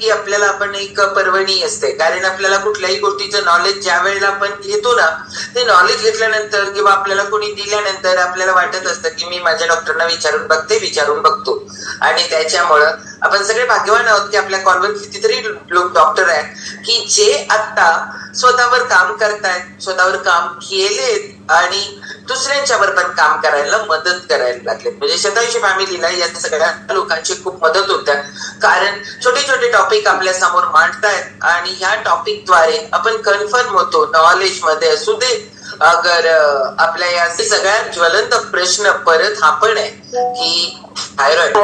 की आपल्याला आपण एक पर्वणी असते. कारण आपल्याला कुठल्याही गोष्टीचं नॉलेज ज्या वेळेला आपण घेतो ना ते नॉलेज घेतल्यानंतर किंवा आपल्याला कोणी दिल्यानंतर आपल्याला वाटत असतं की मी माझ्या डॉक्टरना विचारून बघते विचारून बघतो. आणि त्याच्यामुळं आपण सगळे भाग्यवान आहोत की आपल्या कॉलवर कितीतरी लोक डॉक्टर आहेत की जे आता स्वतःवर काम करतायत स्वतःवर काम केलेत आणि दुसऱ्यांच्यावर पण काम करायला मदत करायला लागले. म्हणजे शतायुषी फॅमिलीला या सगळ्या लोकांची खूप मदत होत्या. कारण छोटे छोटे टॉपिक आपल्यासमोर मांडतायत आणि ह्या टॉपिकद्वारे आपण कन्फर्म होतो नॉलेजमध्ये असू दे अगर आपल्या या सगळ्यात ज्वलंत प्रश्न परत हा पण आहे की थायरॉइड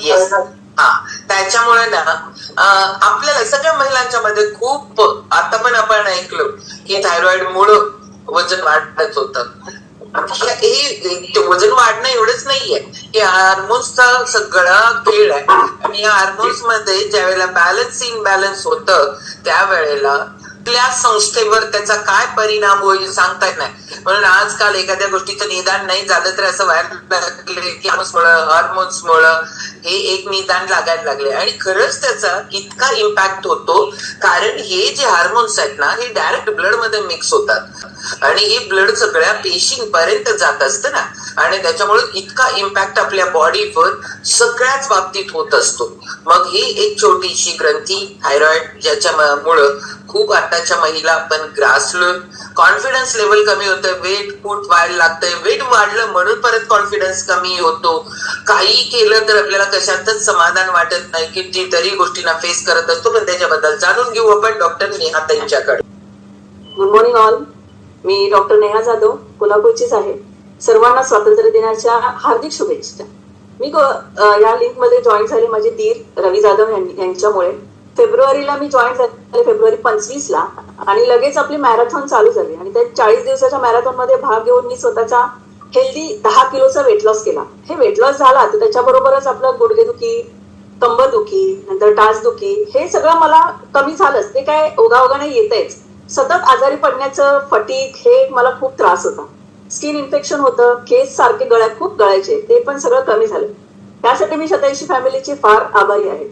येस हा. त्याच्यामुळे ना आपल्याला सगळ्या महिलांच्या मध्ये खूप आता पण आपण ऐकलो की थायरॉइड मुळे वजन वाढत होतं. हे वजन वाढणं एवढंच नाहीये. हे हार्मोन्सचा सगळा खेळ आहे. आणि या हार्मोन्समध्ये ज्या वेळेला बॅलन्स इनबॅलन्स होत त्यावेळेला आपल्या संस्थेवर त्याचा काय परिणाम होईल सांगता येत नाही. म्हणून आजकाल एखाद्या गोष्टीचं निदान नाही झालं तर असं व्हायला लागले की हार्मोन्समुळं हार्मोन्समुळं हे एक निदान लागायला लागले आणि खरंच त्याचा इतका इम्पॅक्ट होतो कारण हे जे हार्मोन्स आहेत ना हे डायरेक्ट ब्लडमध्ये मिक्स होतात. आणि हे ब्लड सगळ्या पेशींपर्यंत जात असतं ना. आणि त्याच्यामुळे इतका इम्पॅक्ट आपल्या बॉडीवर सगळ्याच बाबतीत होत असतो. मग ही एक छोटीशी ग्रंथी थायरॉइड ज्याच्यामुळं खूप आताच्या महिला आपण ग्रासलो कॉन्फिडन्स लेवल कमी होतं वेट फूट व्हायला लागतंय वेट वाढलं म्हणून परत कॉन्फिडन्स कमी होतो. काही केलं तर आपल्याला कशातच समाधान वाटत नाही की तरी गोष्टींना फेस करत असतो पण त्याच्याबद्दल जाणून घेऊ आपण डॉक्टर नेहा त्यांच्याकडे गुड मॉर्निंग ऑल मी डॉक्टर नेहा जाधव कोल्हापूरचीच आहे. सर्वांना स्वातंत्र्य दिनाच्या हार्दिक शुभेच्छा. मी या लिंकमध्ये जॉईन झाले माझे दीर रवी जाधव यांच्यामुळे फेब्रुवारीला मी जॉईन झाले फेब्रुवारी पंचवीस ला आणि लगेच आपली मॅरेथॉन चालू झाली. आणि त्या चाळीस दिवसाच्या मॅरेथॉनमध्ये भाग घेऊन मी स्वतःचा हेल्दी दहा किलोचा वेट लॉस केला. हे वेट लॉस झाला तर त्याच्याबरोबरच आपलं गुडघेदुखी कंबरदुखी नंतर टाचदुखी हे सगळं मला कमी झालंच. ते काय ओघाओघाने येतेच सतत आजारी पडण्याचं फटीक हे मला खूप त्रास होता. स्किन इन्फेक्शन होतं केस सारखे गळ्यात खूप गळायचे. ते पण सगळं कमी झालं. त्यासाठी मी शतायुषी फॅमिलीची फार आभारी आहे.